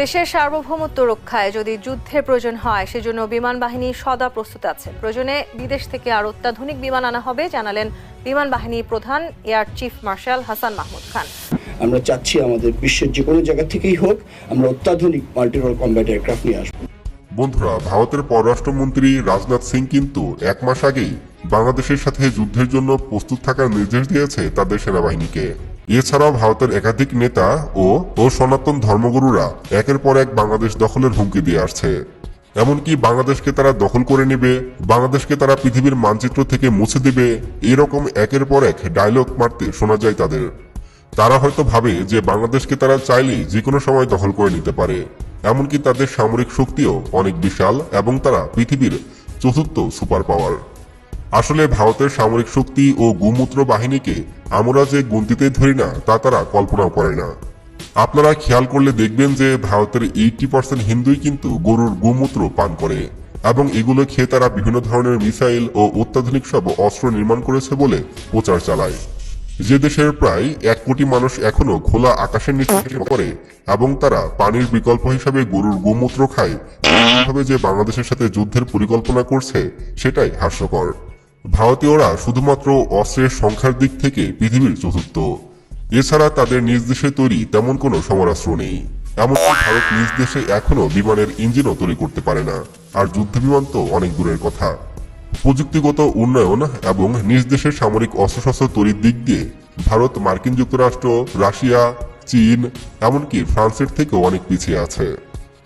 দেশের সার্বভৌমত্ব রক্ষায় যদি যুদ্ধের প্রয়োজন হয় সেজন্য বিমান বাহিনী সদা প্রস্তুত আছে। প্রয়োজনে বিদেশ থেকে আর অত্যাধুনিক বিমান আনা হবে জানালেন বিমান বাহিনী প্রধান air chief marshal Hasan Mahmud Khan. আমরা চাচ্ছি আমাদের বিশ্বের যে কোনো জায়গা থেকেই হোক আমরা অত্যাধুনিক মাল্টিরোল কম্ব্যাট এয়ারক্রাফট নিয়ে আসব। বন্ধুরা ভারতের পররাষ্ট্রমন্ত্রী রাজনাথ সিং কিন্তু এক মাস আগেই বাংলাদেশের সাথে যুদ্ধের জন্য প্রস্তুত থাকার নির্দেশ দিয়েছে তাদের সেনাবাহিনীকে। এছাড়াও ভারতের একাধিক নেতা ও ও সনাতন ধর্মগুরুরা একের পর এক বাংলাদেশ দখলের হুমকি দিয়ে আসছে। এমনকি বাংলাদেশকে তারা দখল করে নেবে, বাংলাদেশকে তারা পৃথিবীর মানচিত্র থেকে মুছে দেবে, এরকম একের পর এক ডায়লগ মারতে শোনা যায় তাদের। তারা হয়তো ভাবে যে বাংলাদেশকে তারা চাইলেই যে কোনো সময় দখল করে নিতে পারে। এমনকি তাদের সামরিক শক্তিও অনেক বিশাল এবং তারা পৃথিবীর চতুর্থ সুপার পাওয়ার আসলে ভারতের সামরিক শক্তি ও গোমূত্র বাহিনীকে আমরা যে গুনতিতে ধরি না, তা তারা কল্পনাও করে না। আপনারা খেয়াল করলে দেখবেন যে ভারতের এইটি পার্সেন্ট হিন্দুই কিন্তু গরুর গোমূত্র পান করে এবং এগুলো খেয়ে তারা বিভিন্ন ধরনের মিসাইল ও অত্যাধুনিক সব অস্ত্র নির্মাণ করেছে বলে প্রচার চালায়। যে দেশের প্রায় এক কোটি মানুষ এখনও খোলা আকাশের নিচে করে এবং তারা পানির বিকল্প হিসাবে গরুর গোমূত্র খায় যে বাংলাদেশের সাথে যুদ্ধের পরিকল্পনা করছে, সেটাই হাস্যকর। ভারতীয়রা শুধুমাত্র অস্ত্রের সংখ্যার দিক থেকে পৃথিবীর চতুর্থ। এছাড়া তাদের নিজ দেশে তৈরি তেমন কোনো সমরাস্ত্র নেই। এমনকি ভারত নিজ দেশে এখনও বিমানের ইঞ্জিনও তৈরি করতে পারে না। আর যুদ্ধ বিমান তো অনেক দূরের কথা। প্রযুক্তিগত উন্নয়ন এবং নিজ দেশের সামরিক অস্ত্রশস্ত্র তৈরির দিক দিয়ে ভারত, মার্কিন যুক্তরাষ্ট্র, রাশিয়া, চীন, এমনকি ফ্রান্সের থেকেও অনেক পিছিয়ে আছে।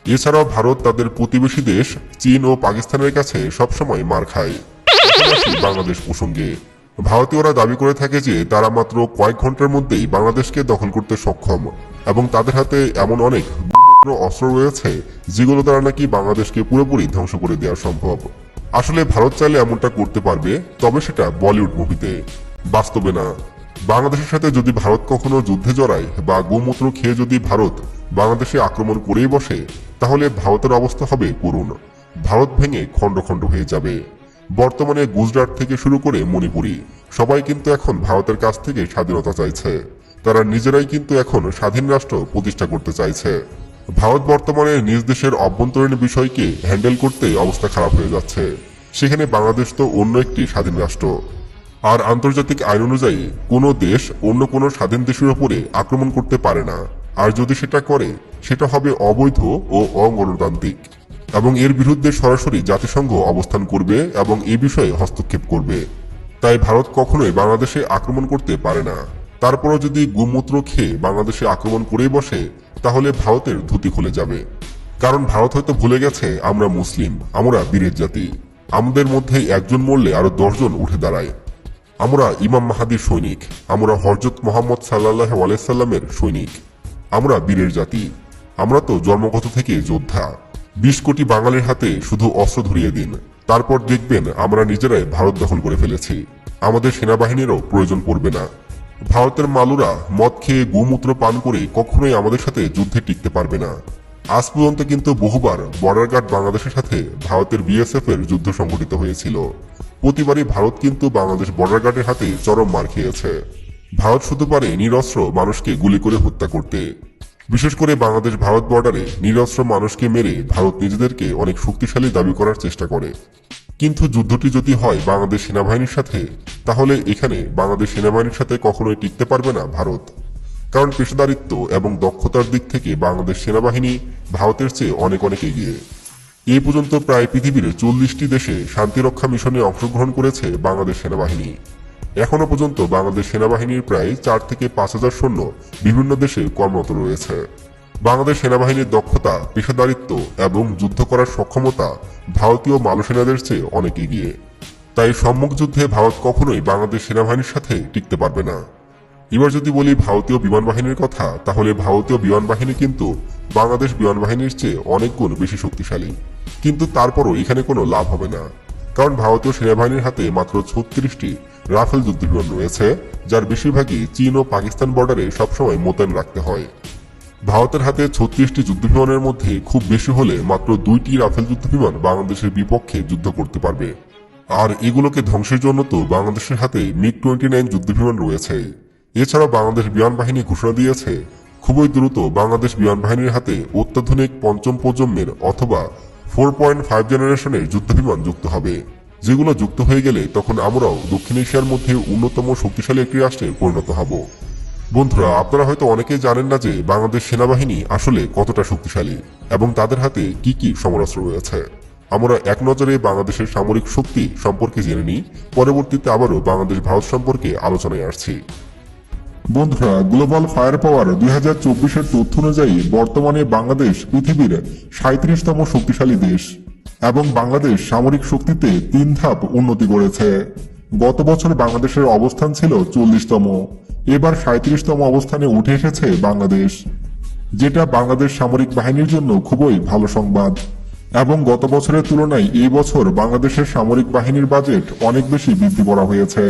এছাড়াও ভারত তাদের প্রতিবেশী দেশ, চীন ও পাকিস্তানের কাছে সবসময় মার খায়। আসি বাংলাদেশ প্রসঙ্গে। ভারতীয়রা দাবি করে থাকে যে, তারা মাত্র কয়েক ঘণ্টার মধ্যেই বাংলাদেশকে দখল করতে সক্ষম এবং তাদের হাতে এমন অনেক অস্ত্র রয়েছে, যেগুলো দ্বারা নাকি বাংলাদেশকে পুরোপুরি ধ্বংস করে দেওয়া সম্ভব। আসলে ভারত চাইলে এমনটা করতে পারবে, তবে সেটা বলিউড মুভিতে। বাস্তবে না। বাংলাদেশের সাথে যদি ভারত কখনো যুদ্ধে জড়ায় বা গোমূত্র খেয়ে যদি ভারত বাংলাদেশে আক্রমণ করেই বসে, তাহলে ভারতের অবস্থা হবে করুণ। ভারত ভেঙে খণ্ড খণ্ড হয়ে যাবে। বর্তমানে গুজরাট থেকে শুরু করে মণিপুরি। সবাই কিন্তু এখন ভারতের কাছ থেকে স্বাধীনতা চাইছে। তারা নিজেরাই কিন্তু এখন স্বাধীন রাষ্ট্র প্রতিষ্ঠা করতে চাইছে। ভারত বর্তমানে নিজ দেশের অভ্যন্তরীণ বিষয়কে হ্যান্ডেল করতে অবস্থা খারাপ হয়ে যাচ্ছে। সেখানে বাংলাদেশ তো অন্য একটি স্বাধীন রাষ্ট্র। আর আন্তর্জাতিক আইন অনুযায়ী কোনো দেশ অন্য কোনো স্বাধীন দেশের ওপরে আক্রমণ করতে পারে না। আর যদি সেটা করে, সেটা হবে অবৈধ ও অগণতান্ত্রিক। এবং এর বিরুদ্ধে সরাসরি জাতিসংঘ অবস্থান করবে এবং এ বিষয়ে হস্তক্ষেপ করবে। তাই ভারত কখনোই বাংলাদেশে আক্রমণ করতে পারে না। তারপরও যদি গোমূত্র খেয়ে বাংলাদেশে আক্রমণ করেই বসে, তাহলে ভারতের ধুতি খুলে যাবে। কারণ ভারত হয়তো ভুলে গেছে, আমরা মুসলিম, আমরা বীরের জাতি। আমাদের মধ্যে একজন মরলে আরও দশজন উঠে দাঁড়ায়। আমরা ইমাম মাহাদির সৈনিক, আমরা হরজত মোহাম্মদ সাল্লাহ আলাইসাল্লামের সৈনিক, আমরা বীরের জাতি। আমরা তো জন্মগত থেকে যোদ্ধা। বিশ কোটি বাঙালির হাতে শুধু অস্ত্র ধরিয়ে দিন। তারপর দেখবেন আমরা নিজেরাই ভারত দখল করে ফেলেছি। আমাদের সেনাবাহিনীরও প্রয়োজন পড়বে না। ভারতের মালুরা মদ খেয়ে গোমূত্র পান করে কখনোই আমাদের সাথে যুদ্ধে টিকতে পারবে না। আজ পর্যন্ত কিন্তু বহুবার বর্ডার গার্ড বাংলাদেশের সাথে ভারতের বিএসএফ এর যুদ্ধ সংঘটিত হয়েছিল। প্রতিবারই ভারত কিন্তু বাংলাদেশ বর্ডার গার্ডের হাতে চরম মার খেয়েছে। ভারত শুধু পারে নিরস্ত্র মানুষকে গুলি করে হত্যা করতে। বিশেষ করে বাংলাদেশ ভারত বর্ডারে নিরস্ত্র মানুষকে মেরে ভারত নিজেদেরকে অনেক শক্তিশালী দাবি করার চেষ্টা করে। কিন্তু যুদ্ধটি যদি হয় বাংলাদেশ সেনাবাহিনীর সাথে, তাহলে এখানে বাংলাদেশ সেনাবাহিনীর সাথে কখনোই টিকতে পারবে না ভারত। কারণ পেশাদারিত্ব এবং দক্ষতার দিক থেকে বাংলাদেশ সেনাবাহিনী ভারতের চেয়ে অনেক অনেক এগিয়ে। এ পর্যন্ত প্রায় পৃথিবীর চল্লিশটি দেশে শান্তিরক্ষা মিশনে অংশগ্রহণ করেছে বাংলাদেশ সেনাবাহিনী। এখনও পর্যন্ত বাংলাদেশ সেনাবাহিনীর প্রায় চার থেকে পাঁচ হাজার সৈন্য বিভিন্ন দেশে কর্মরত রয়েছে। বাংলাদেশ সেনাবাহিনীর দক্ষতা, পেশাদারিত্ব এবং যুদ্ধ করার সক্ষমতা ভারতীয় মালসেনাদের চেয়ে অনেক এগিয়ে। তাই সম্মুখ যুদ্ধে ভারত কখনোই বাংলাদেশ সেনাবাহিনীর সাথে টিকতে পারবে না। এবার যদি বলি ভারতীয় বিমান বাহিনীর কথা, তাহলে ভারতীয় বিমান বাহিনী কিন্তু বাংলাদেশ বিমান বাহিনীর চেয়ে অনেক গুণ বেশি শক্তিশালী। কিন্তু তারপরও এখানে কোনো লাভ হবে না। কারণ ভারতীয় সেনাবাহিনীর হাতে মাত্র ছত্রিশটি রাফেল যুদ্ধবিমান রয়েছে, যার বেশিরভাগই চীন ও পাকিস্তান বর্ডারে সবসময় মোতায়েন রাখতে হয়। ভারতের হাতে ছত্রিশটি যুদ্ধবিমানের মধ্যে খুব বেশি হলে মাত্র দুইটি রাফেল যুদ্ধবিমান বাংলাদেশের বিপক্ষে যুদ্ধ করতে পারবে। আর এগুলোকে ধ্বংসের জন্য তো বাংলাদেশের হাতে মিগ টোয়েন্টি নাইন যুদ্ধবিমান রয়েছে। এছাড়াও বাংলাদেশ বিমান বাহিনী ঘোষণা দিয়েছে, খুবই দ্রুত বাংলাদেশ বিমান বাহিনীর হাতে অত্যাধুনিক পঞ্চম প্রজন্মের অথবা ফোর পয়েন্ট ফাইভ জেনারেশনের যুদ্ধবিমান যুক্ত হবে। যেগুলো যুক্ত হয়ে গেলে তখন আমরাও দক্ষিণ এশিয়ার মধ্যে অন্যতম শক্তিশালী একটি রাষ্ট্রে পরিণত হব। বন্ধুরা, আপনারা হয়তো অনেকেই জানেন না যে বাংলাদেশ সেনাবাহিনী আসলে কতটা শক্তিশালী এবং তাদের হাতে কি কি সমরাস্ত্র রয়েছে। আমরা এক নজরে বাংলাদেশের সামরিক শক্তি সম্পর্কে জেনে নিই, পরবর্তীতে আবারও বাংলাদেশ ভারত সম্পর্কে আলোচনায় আসছি। বন্ধুরা গ্লোবাল ফায়ার পাওয়ার দুই হাজার চব্বিশের তথ্য অনুযায়ী বর্তমানে বাংলাদেশ পৃথিবীর সাঁত্রিশতম শক্তিশালী দেশ এবং বাংলাদেশ সামরিক শক্তিতে তিন ধাপ উন্নতি করেছে। গত বছর বাংলাদেশের অবস্থান ছিল চল্লিশতম। এবার সাঁত্রিশতম অবস্থানে উঠে এসেছে বাংলাদেশ, যেটা বাংলাদেশ সামরিক বাহিনীর জন্য খুবই ভালো সংবাদ। এবং গত বছরের তুলনায় এই বছর বাংলাদেশের সামরিক বাহিনীর বাজেট অনেক বেশি বৃদ্ধি করা হয়েছে।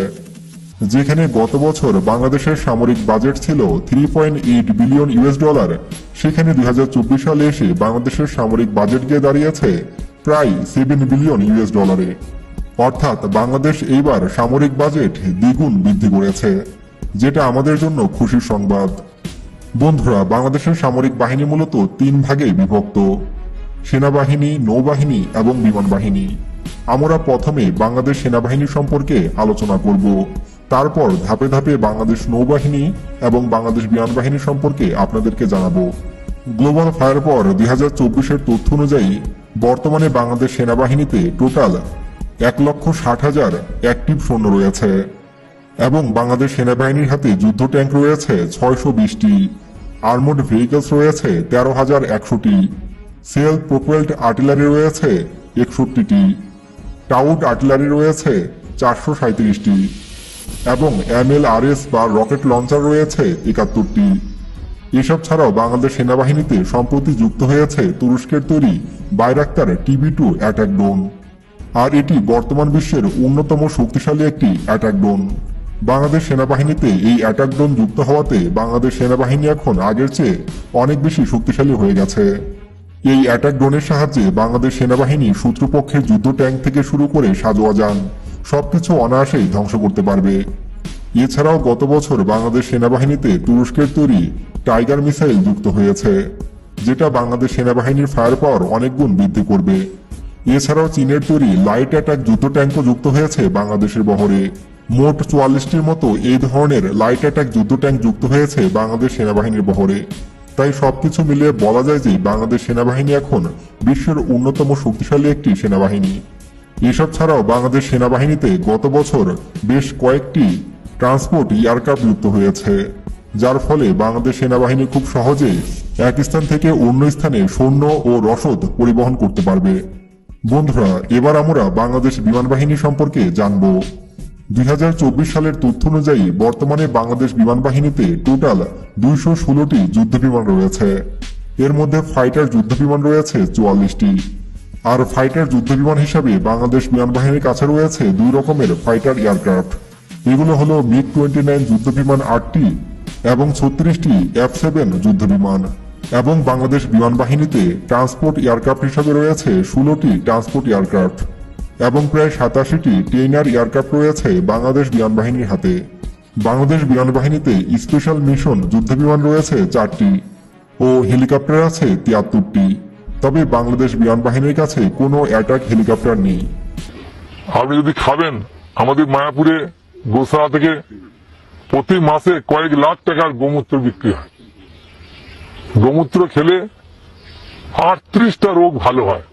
যেখানে গত বছর বাংলাদেশের সামরিক বাজেট ছিল three point eight billion US dollar সেখানে দুই সালে এসে বাংলাদেশের সামরিক বাজেট গিয়ে দাঁড়িয়েছে প্রায় সেভেন বিলিয়ন ইউএস ডলারে অর্থাৎ বাংলাদেশ এইবার সামরিক বাজেট দ্বিগুণ বৃদ্ধি করেছে, যেটা আমাদের জন্য খুশির সংবাদ। বন্ধুরা, বাংলাদেশের সামরিক বাহিনী মূলত তিন ভাগে বিভক্ত, সেনাবাহিনী, নৌবাহিনী এবং বিমান বাহিনী আমরা প্রথমে বাংলাদেশ সেনাবাহিনী সম্পর্কে আলোচনা করব। তারপর ধাপে ধাপে বাংলাদেশ নৌবাহিনী এবং বাংলাদেশ বিমান বাহিনী সম্পর্কে আপনাদেরকে জানাব। গ্লোবাল ফায়ার পর দুই হাজার চব্বিশের তথ্য অনুযায়ী বর্তমানে বাংলাদেশ সেনাবাহিনীতে টোটাল এক লক্ষ ষাট হাজার অ্যাক্টিভ সৈন্য রয়েছে এবং বাংলাদেশ সেনাবাহিনীর হাতে যুদ্ধ ট্যাঙ্ক রয়েছে ছয়শো বিশটি, আর্মড ভেহিকলস রয়েছে তেরো হাজার একশোটি সেলফ প্রোপেলড আর্টিলারি রয়েছে একষট্টিটি, টাউট আর্টিলারি রয়েছে চারশো সাঁত্রিশটি এবং এমএলআরএস বা রকেট লঞ্চার রয়েছে একাত্তরটি। এসব ছাড়াও বাংলাদেশ সেনাবাহিনীতে সম্প্রতি যুক্ত হয়েছে তুরস্কের তৈরি Bayraktar TV two attack drone. আর এটি বর্তমান বিশ্বের অন্যতম শক্তিশালী একটি অ্যাটাক ড্রোন। বাংলাদেশ সেনাবাহিনীতে এই অ্যাটাক ড্রোন যুক্ত হওয়াতে বাংলাদেশ সেনাবাহিনী এখন আগের চেয়ে অনেক বেশি শক্তিশালী হয়ে গেছে। এই অ্যাটাক ড্রোনের সাহায্যে বাংলাদেশ সেনাবাহিনী শত্রুপক্ষের যুদ্ধ ট্যাঙ্ক থেকে শুরু করে সাজোয়া যান। সবকিছু অনায়াসেই ধ্বংস করতে পারবে। এছাড়াও গত বছর বাংলাদেশ সেনাবাহিনীতে তুরস্কের তৈরি টাইগার মিসাইল যুক্ত হয়েছে, যেটা বাংলাদেশ সেনাবাহিনীর ফায়ার পাওয়ার অনেক গুণ বৃদ্ধি করবে। এছাড়াও চীনের তৈরি লাইট অ্যাটাক যুদ্ধ ট্যাঙ্কও যুক্ত হয়েছে বাংলাদেশের বহরে। মোট চুয়াল্লিশটির মতো এই ধরনের লাইট অ্যাটাক যুদ্ধ ট্যাঙ্ক যুক্ত হয়েছে বাংলাদেশ সেনাবাহিনীর বহরে। তাই সবকিছু মিলিয়ে বলা যায় যে বাংলাদেশ সেনাবাহিনী এখন বিশ্বের অন্যতম শক্তিশালী একটি সেনাবাহিনী। এসব ছাড়াও বাংলাদেশ সেনাবাহিনীতে গত বছর বেশ কয়েকটি ট্রান্সপোর্ট এয়ারক্রাফট যুক্ত হয়েছে, যার ফলে বাংলাদেশ সেনাবাহিনী খুব সহজে এক স্থান থেকে অন্য স্থানে সৈন্য ও রসদ পরিবহন করতে পারবে। বন্ধুরা, এবার আমরা বাংলাদেশ বিমান বাহিনী সম্পর্কে জানব। দুই হাজার চব্বিশ সালের তথ্য অনুযায়ী বর্তমানে বাংলাদেশ বিমান বাহিনীতে টোটাল দুইশো ষোলোটি যুদ্ধ বিমান রয়েছে। এর মধ্যে ফাইটার যুদ্ধ বিমান রয়েছে চুয়াল্লিশটি। আর ফাইটার যুদ্ধ বিমান হিসাবে বাংলাদেশ বিমান বাহিনীর কাছে রয়েছে দুই রকমের ফাইটার এয়ারক্রাফট। এগুলো হলো মিগ টোয়েন্টি নাইন যুদ্ধ বিমান আটটি এবং ছত্রিশটি এফ সেভেন যুদ্ধ বিমান এবং বাংলাদেশ বিমান বাহিনীতে ট্রান্সপোর্ট এয়ারক্রাফট হিসাবে রয়েছে ষোলোটি ট্রান্সপোর্ট এয়ারক্রাফট এবং প্রায় সাতাশিটি টেইনার এয়ারক্রাফট রয়েছে বাংলাদেশ বিমান বাহিনীর হাতে। বাংলাদেশ বিমান বাহিনীতে স্পেশাল মিশন যুদ্ধ বিমান রয়েছে চারটি ও হেলিকপ্টার আছে তিয়াত্তরটি। তবে বাংলাদেশ বিমান বাহিনীর কাছে কোনো অ্যাটাক হেলিকপ্টার নেই। আপনি যদি খাবেন, আমাদের মায়াপুরে গোসারা থেকে প্রতি মাসে কয়েক লাখ টাকার গোমূত্র বিক্রি হয়। গোমূত্র খেলে আটত্রিশটা রোগ ভালো হয়।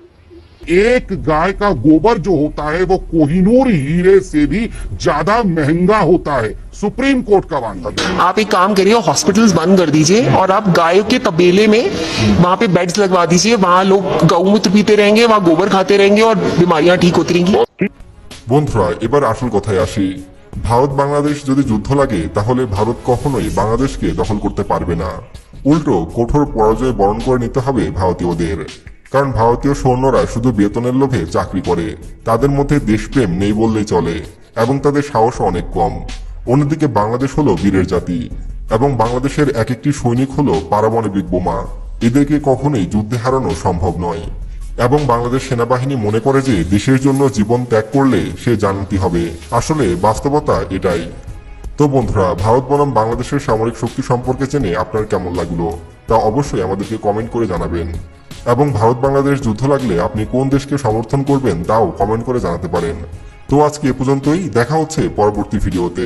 एक गाय का गोबर जो होता है वो कोहिनूर हीरे से भी ज्यादा महंगा होता है सुप्रीम कोर्ट का मानना है आप एक काम करिए हॉस्पिटल्स बंद कर दीजिए और आप गायों के तबेले में वहां पे बेड्स लगवा दीजिए वहां लोग गौमूत्र पीते रहेंगे वहां गोबर खाते रहेंगे और बीमारियां ठीक होती रहेंगी বন্ধুরা এবার আসল কথায় আসি ভারত বাংলাদেশ যদি যুদ্ধ লাগে তাহলে ভারত কখনোই বাংলাদেশকে দখল করতে পারবে না উল্টো কঠোর পরাজয় বরণ করে নিতে হবে ভারতীয়দের কারণ ভারতীয় সৈন্যরা শুধু বেতনের লোভে চাকরি করে। তাদের মধ্যে দেশপ্রেম নেই বললেই চলে, এবং তাদের সাহসও অনেক কম। অন্যদিকে বাংলাদেশ হলো বীরের জাতি, এবং বাংলাদেশের এক একটি সৈনিক হলো পারমাণবিক বোমা। এদেরকে কখনোই যুদ্ধে হারানো সম্ভব নয়। এবং বাংলাদেশ সেনাবাহিনী মনে করে যে দেশের জন্য জীবন ত্যাগ করলে সে জানতে হবে। আসলে বাস্তবতা এটাই। তো বন্ধুরা, ভারত বনাম বাংলাদেশের সামরিক শক্তি সম্পর্কে জেনে আপনার কেমন লাগল? তা অবশ্যই আমাদেরকে কমেন্ট করে জানাবেন। এবং ভারত বাংলাদেশ যুদ্ধ লাগলে আপনি কোন দেশকে সমর্থন করবেন তাও কমেন্ট করে জানাতে পারেন। তো আজকে এ পর্যন্তই, দেখা হচ্ছে পরবর্তী ভিডিওতে।